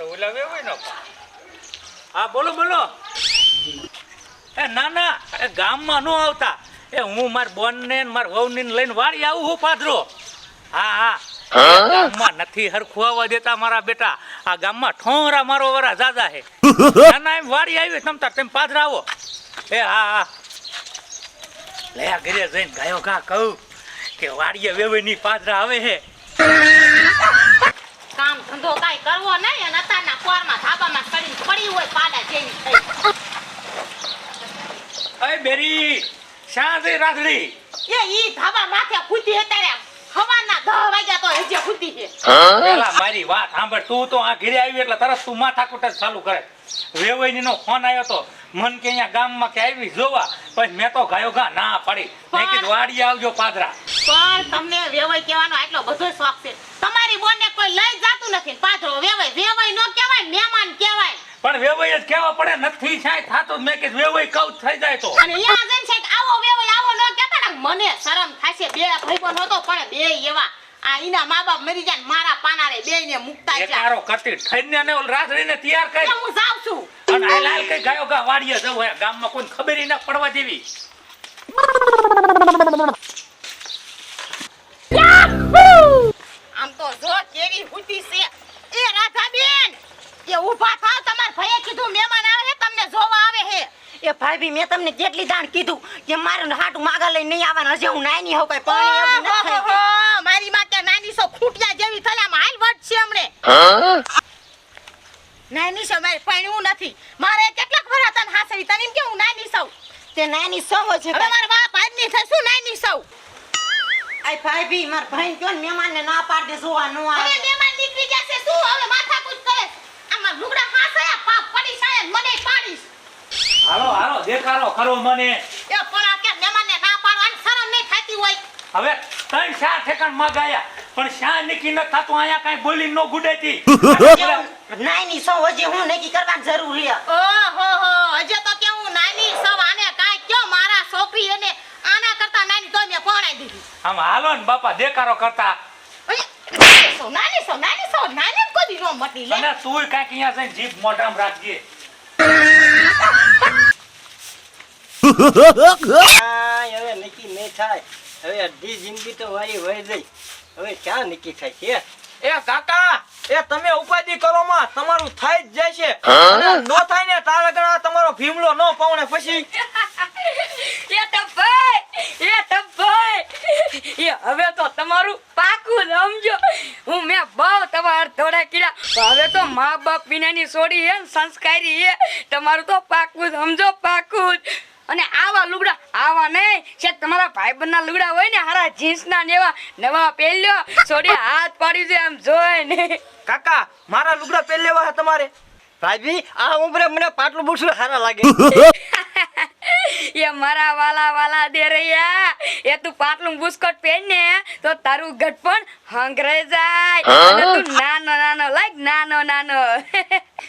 તો ઓલા વેવાય નો હા બોલો બોલો. એ ના ના એ ગામમાં ન આવતા. એ હું માર બોનને ને માર વહુને ને લઈને વાળી આવું હું પાદરો. હા હા. ગામમાં નથી હરખું આવવા દેતા મારા બેટા. આ ગામમાં ઠોંગરા મારો વરા જાજા હે ના ના એમ વાડી આવી તમતા તેમ પાદરા આવો. એ હા હા. લે આ ઘરે જઈને ગાયો ઘા કહું કે વાડીએ વેવાયની પાદરા આવે હે ધંધો કાંઈ કરવો નહીં અને અત્યારના પોરમાં ધાબામાં ચડીને પડી હોય પાડા જેવી થઈ. અય બેરી શાંતિ રાખડી એ ઈ ધાબા માથે કૂદી હવાના દહ વાગ્યા તો હજી કૂદી છે. પેલા મારી વાત સાંભળ તું તો આ ઘરે આવી એટલે તરત તું જ ચાલુ કરે. વેવાઈની નો ફોન આવ્યો તો મન કે અહીંયા ગામમાં કે આવી જોવા પણ મેં તો ગાયો ગા ના પડી. મેં કીધું વાડીએ આવજો પાદરા. પણ તમને વેવાઈ કહેવાનો આટલો બધો શોખ છે. તમારી બોને કોઈ લઈ જાતું નથી. ને વેવાય વેવાઈ નો કહેવાય મહેમાન કહેવાય. પણ વેવાય જ કહેવા પડે નથી છાય થાતો મેં કે વેવાય કઉ થઈ જાય તો. અને અહીંયા જઈને કે આવો વેવાય આવો નો કહેતા ને મને શરમ થાશે. બે ભાઈબંધ હતો પણ બે એવા. આ ઈના મા બાપ મરી જાય મારા મારા પાનારે બે ને મુકતા છે તારો કતી થઈને ને ઓલ રાધડીને તૈયાર કરી. હું જાઉં છું. અને આ લાલ કઈ ગાયો ગા વાડીએ જવું ગામમાં કોઈ ખબર ના પડવા દેવી આમ તો કેવી હુતી છે. એ રાધાબેન એ ઊભા થાવ તમાર ભાઈએ કીધું મહેમાન આવે છે તમને જોવા આવે છે એ ભાઈ મેં તમને કેટલી દાણ કીધું કે મારે હાટું માગા લઈને નહીં આવવાનું હજી હું નાની હોઉં કઈ પાણી એવું ગયું. ઓહો, મારી માટે નાની સો ખૂટિયા જેવી થલામાં હાલ વટ છે હમણે. નાની સો મારે પાણ્યું નથી. મારે કેટલાક વરા તને હાસવી તને એમ કે હું નાની સૌ તે નાની સૌ છે હવે મારા બાપ આજની થશું નાની સૌ આ ભાઈ ભી માર ભાઈ કયો ને મહેમાનને ના પાડી દે જોવા નો આવે મહેમાન નીકળી જશે શું હવે માથાકૂટ કરે આમાં લુગડા હાસયા પાપ પડી સાય મને પાડીશ હાલો હાલો દેખાડો કરો મને એ પણ આ કે મહેમાનને ના પાડવાની શરમ નહીં થતી હોય હવે ત્રણ શા ઠેકાણમાં ગયા પણ શા નીકી ન થાતું અહીંયા કઈ બોલી ન ગુડેતી નાની સૌ હજી હું નક્કી કરવાની જરૂર છે ઓહો હો હજે તો કે હું નાની સવ આને કાંઈ કયો મારા છોકરી એને આના કરતા નાની તો મેં પરણાઈ દીધી આમ હાલો ને બાપા દેકારો કરતા. નાની સવ નાની સવ નાની જ કોઈ નો મટી લે. અને તુંય કાંઈક અહીંયા જઈને જીભ મોઢામાં રાખજે. હવે નક્કી નહીં થાય. હવે અડધી જિંદગી તો વારી વહી ગઈ. હવે ક્યાં નક્કી થાય? છે એ કાકા એ તમે ઉપાધિ કરો માં તમારું થાય જ જાય છે. અને નો થાય ને તારે ગણા તમારો ભીમલો નો પાવણે પછી એ ટપાઈ એ ટપાઈ એ હવે તો તમારું પાકું સમજો હું મેં બહુ તમાર થોડા કીડા હવે તો મા બાપ વિનાની છોડી હે સંસ્કારી હે. તમારું તો પાકું સમજો પાકું અને આવા લુગડા આવા નહીં. છે તમારા ભાઈબંધના લુગડા હોય ને હારા જીન્સના ને એવા નવા પહેર્યો. છોડી હાથ પાડી છે આમ જોઈ ને. કાકા મારા લુગડા પહેર લેવા છે તમારે? ભાભી આ ઉંમરે મને પાટલું બુટલું સારા લાગે. એ મારા વાલા વાલા દે રહ્યા. એ તું પાટલું બુસ્કોટ પહેર ને તો તારું ગઢપણ હંગરાઈ જાય. તું નાનો નાનો લાગ નાનો નાનો.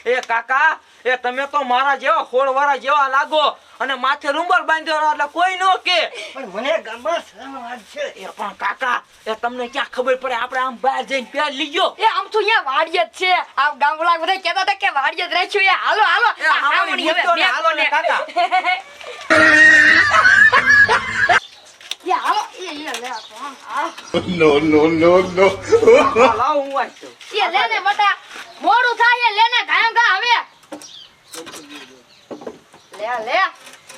એ કાકા એ તમે તો મારા જેવા હોળ વાળા જેવા લાગો અને માથે રૂમાલ બાંધ્યો એટલે કોઈ ન કે. પણ મને ગામમાં શરમ આવે એ પણ કાકા એ તમને ક્યાં ખબર પડે? આપણે આમ બહાર જઈને પહેર લીજો એ આમ તો અહીંયા વાડિય જ છે. આ ગામડા બધા કહેતા હતા કે વાડિય જ રહેશું એ હાલો હાલો. હાલો ને, હાલો કાકા. લે આ. હા, લાવ હું વાંચતો એ લે ને બટા મોડું થાય લેને ને હવે. લે લે.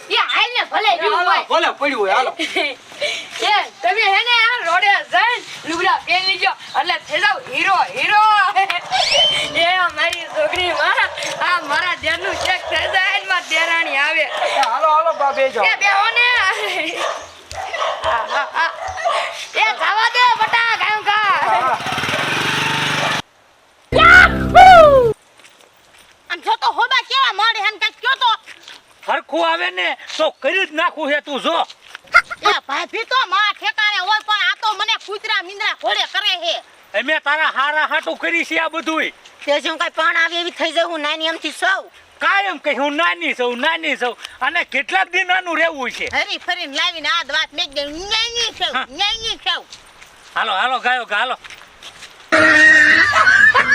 એ હાલ ને ભલે એ હોય. ભલે પડ્યું હોય હાલો. એ તમે હે ને આ રોડે જઈ લુગડા પહેરી લીજો. એટલે થઈ જાવ હીરો હીરો. એ મારી છોકરી માં આ મારા દેરનું ચેક થઈ જાય એમાં દેરાણી આવે. હાલો હાલો બા બેજો એ બેહો ને આ, આ, આ. એ જવા દે બટા ગાયું કા આમ જો તો હોબા કેવા મળે હન કાંઈક કયો તો હરખું આવે ને તો કરી જ નાખું છે તું જો. એ ભાભી તો માં ઠેકાણે હોય પણ આ તો મને કૂતરા મિંદરા ઘોડે કરે હે અમે તારા હારા હાટું કરી છે આ બધુંય. તે જો કઈ પણ આવે એવી થઈ જાય હું નાની એમથી સૌ. કાયમ કહી હું નાની છું નાની છું અને કેટલાક દિન નાનું રહેવું છે. હરી ફરીને લાવીને આ વાત મેં કીધું નાની છે નાની છું છે હાલો હાલો ગાયો હાલો.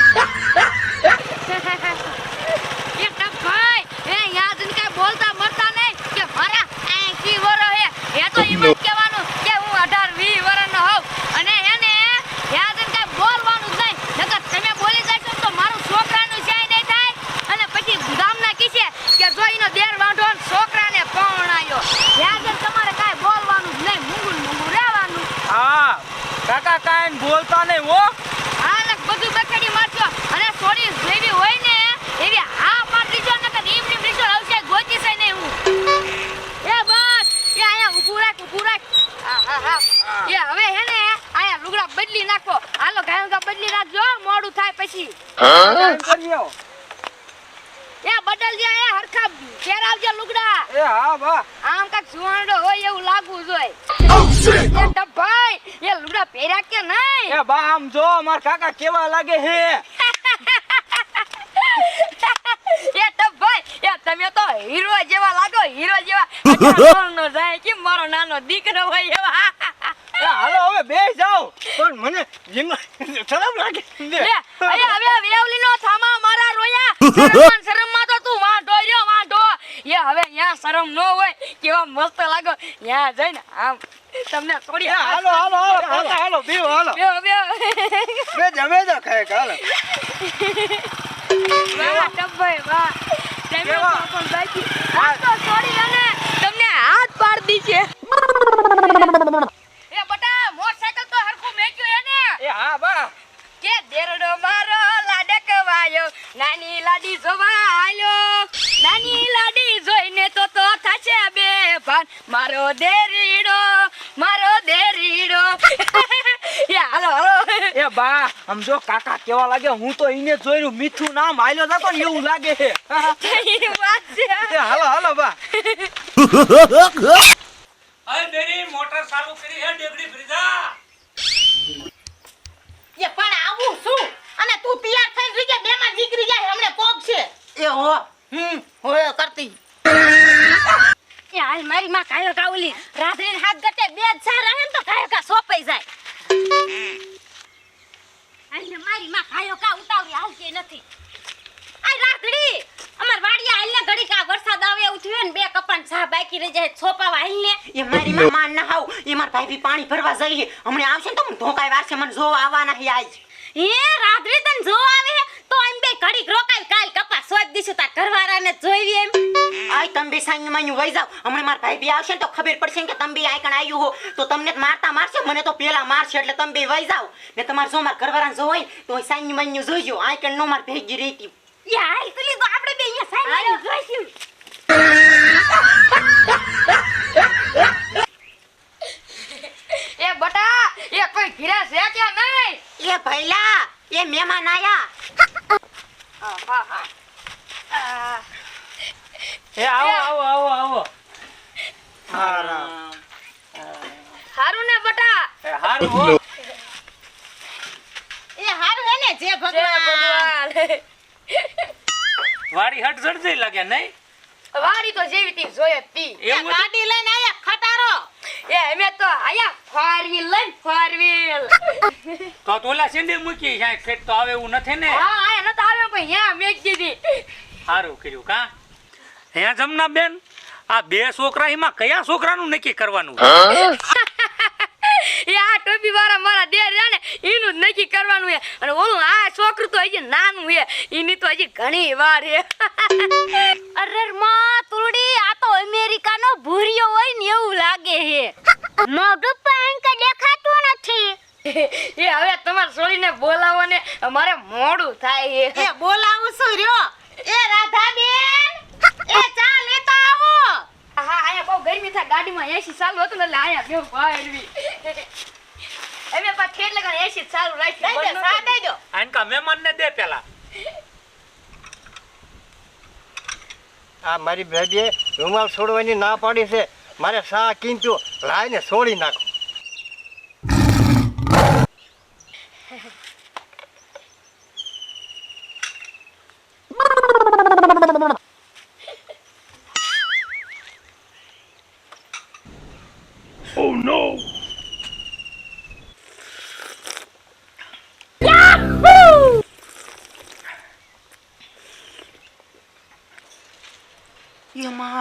કાકા કાઈ બોલતા નહીં હો. હા લગભગ બકડી મારજો અને થોડી જેવી હોય ને એવી હા માર દીજો ને કે રીમ રીમ રીસો આવશે ગોચી છે નહીં હું. એ બસ એ આયા ઊભું રાખ ઊભું રાખ. હા હા એ હવે હે ને આયા લુગડા બદલી નાખો. હાલો ગાયંગા બદલી રાખજો મોડું થાય પછી. હા? કરીયો એ બદલજે એ હરખા પહેરાવજે લુગડા. એ હા વાહ. આમ કાક સુવાંડો હોય એવું લાગવું જોઈએ. એ એ લુગડા પહેર્યા કે નહીં? એ બા આમ જો માર કાકા કેવા લાગે હે? એ ટભાઈ એ તમે તો હીરો જેવા લાગો હીરો જેવા. નો જાય કે મારો નાનો દીકરો હોય એવા. હાલો હવે બે જાઓ. પણ મને જીમા શરમ લાગે અરે હવે વેવલી નો થામા મારા રોયા. શરમમાં તો તું વાંઢો એ હવે યા શરમ નો હોય કેવા મસ્ત લાગો. ત્યાં જઈને આમ તમને થોડી હાલો હાલો હાલો હાલો બે હાલો. બેહો બેહો. બે જમે જા ખાય હાલો. વાહ ટભાઈ વાહ. જમે પણ બાકી આ તો છોડી અને તમને હાથ પાડી છે એ બટા મોટરસાઇકલ તો હરખું મેક્યું એને એ હા બા કે દેરડો મારો લાડક વાયો નાની લાડી જોવા આલ્યો નાની લાડી જોઈને તો તો થશે બે ભાન મારો દેરીડો મારો દેરીડો એ હાલો હાલો બા સમજો કાકા કેવા લાગે હું તો એને જોયું મીઠું નામ હાલ્યો જતો ને એવું લાગે. છે એ વાત છે. એ હાલો હાલો બા. અરે બેરી મોટર ચાલુ કરી હે ડેગડી ફ્રીજા એ પણ આવું શું? અને તું તૈયાર થઈને રીજે બેમાં નીકળી જાય હમણે પોગ છે. એ હો હમ હોય કરતી. એ હાલ મારી માં કાયો કાવલી રાત્રે હાથ ગટે બે જ સાર રહે ને તો કાયો કા સોપાઈ જાય. હાલ મારી માં કાયો કા ઉતાવળી આવતી નથી. આ રાતડી અમાર વાડિયા હાલ ને ઘડી કા વરસાદ આવે એવું થયું ને બે કપાન સા બાકી રહી જાય છોપાવા હાલ એ મારી માં માન ના હાવ એ માર ભાઈ પાણી ભરવા જઈએ હમણે આવશે ને તો મને ધોકાય વારસે મને જોવા આવવાના હે આજ. એ રાત્રી તને જો આવે તો એમ બે ઘડીક રોકાય કાલ કપા સોપ દીશું તાર ઘરવાળાને જોઈવી એમ. આય તમ બે સાંઈ માં વઈ જાવ હમણે માર ભાઈ બી આવશે ને તો ખબર પડશે કે તમ બે આયકણ આવ્યું હો. તો તમને મારતા મારશે મને તો પેલા મારશે એટલે તમ બે વઈ જાવ ને તમારે જો માર ઘરવાળાને જો હોય તો સાંઈ માં જોઈજો આયકણ નો માર ભેગી રહેતી એ હાલ તો લીધો આપણે બે અહીંયા સાઈડ જોઈશું. એ બટા એ કોઈ ઘીરા છે કે નહીં? એ ભૈલા એ મહેમાન આયા એ આવો આવો આવો આવો હારું ને બટા. એ હારું હો. એ હારું હે ને જે ભગવાન. વાડી હટ જડજઈ લાગે નહીં? વાડી તો જેવી તી જોયે તી. એ ગાડી લઈને આયા ખટારો. એ અમે તો આયા ફોર વ્હીલ લઈને ફોર વ્હીલ તો તોલા સિંડી મૂકી છે ખેત તો આવે એવું નથી ને? હા આયા તો આવે પણ યા મેક દીધી સારું કર્યું કા? હે જમના બેન આ બે છોકરા એમાં કયા છોકરાનું નક્કી કરવાનું? ટોપી વાળા મારા દેર રહ્યા ને એનું જ નક્કી કરવાનું છે. અને ઓલું આ છોકરું તો હજી નાનું છે. એની તો હજી ઘણી વાર છે. અરે માં તુરડી આ તો અમેરિકાનો ભૂરિયો હોય ને એવું લાગે છે. મોઢું પણ કે દેખાતું નથી. એ હવે તમારે છોડીને બોલાવો ને અમારે મોડું થાય હે એ બોલાવું છું રહ્યો. એ રાધાબેન એ ચા લેતા આવો. હા આયા બહુ ગરમી થાય ગાડીમાં એસી ચાલુ હતું એટલે આયા બેવ ભાડવી. અમે પાછ ઠેર લગાડ એસી ચાલુ રાખી. દઈ દે સા દઈ દો. આને કા મહેમાન ને દે પેલા. આ મારી બેબીએ રૂમાલ છોડવાની ના પાડી છે. મારે સા કીંચ્યું લાઈને છોડી નાખો.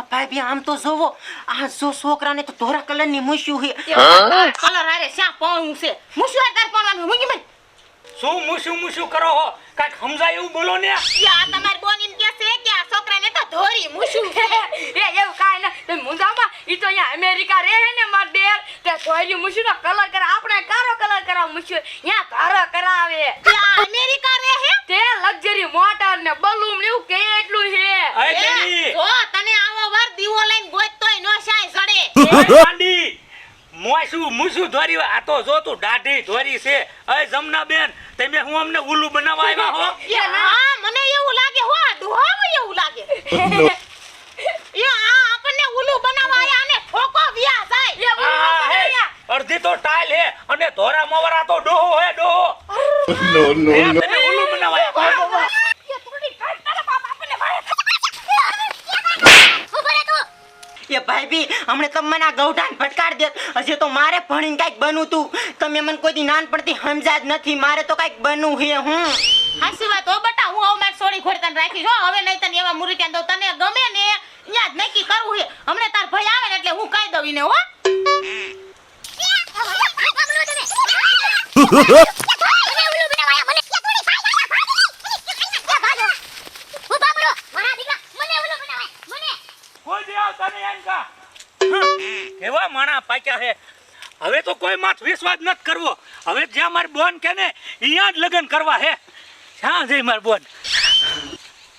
ભાઈ બી આમ તો જોવો આ જો છોકરાને તો ધોરા કલરની મૂસ્યું છે. કલર હારે શ્યાં પણ છે? મુશવાર તાર પણ મૂકી મને શું મૂસ્યું મૂસ્યું કરો હો? કાંઈક સમજાય એવું બોલો ને. આ તમારી બોની કે છે કે આ છોકરાને તો ધોરી મુશું એ એવું કાઈ ના તે મુંજામાં ઈ તો અહીંયા અમેરિકા રહે ને માર દેર તે ધોરી મૂસ્યું કલર કરે આપણે કારો કલર કરાવ મુશ્યો અહીંયા કારો કરાવે તે આ અમેરિકા રહે હે તે લક્ઝરી મોટર ને બલૂન ને એવું કેટલું છે અય એ, તેની જો તને આવો વાર દીવો લઈને ગોતતોય નો શાય સડે અય ગાંડી મોય શું ધોરી આ તો જો તું દાઢી ધોરી છે. અય જમના બેન તમે હું અમને ઉલ્લુ બનાવવા આવ્યા હો? હા મને એવું લાગે હો આ એવું લાગે. એ આ આપણને ઉલ્લુ બનાવવા આયા અને ઠોકો વ્યા જાય. હે અડધી તો ટાઈલ હે અને ધોરા મોવરા તો ડોહો હે ડોહો. નો નો નો. ઉલ્લુ બનાવવા આવ્યા ભાઈ બી હમણે તમે મને આ ગૌઠાન ફટકાર દે. હજી તો મારે ભણીને કાંઈક બનવું તું. તમે મને કોઈ દી નાનપણથી સમજા જ નથી મારે તો કાંઈક બનવું હે હું. હાસી વાત હો બટા હું હવે મારી સોરી ખોરી તને રાખીશ હો. હવે નહીં તને એવા મુરીત્યા દઉં. તને ગમે ને યાદ જ નક્કી કરવું છે. હમણે તાર ભાઈ આવે ને એટલે હું કહી દઉં ઈને હો કોઈ દે આવતા નહીં આનકા કેવા માણા પાક્યા હે હવે તો કોઈ માથ વિશ્વાસ નથી કરવો. હવે જ્યાં મારે બોન કે ને અહીંયા જ લગ્ન કરવા હે. ક્યાં જઈ મારે બોન?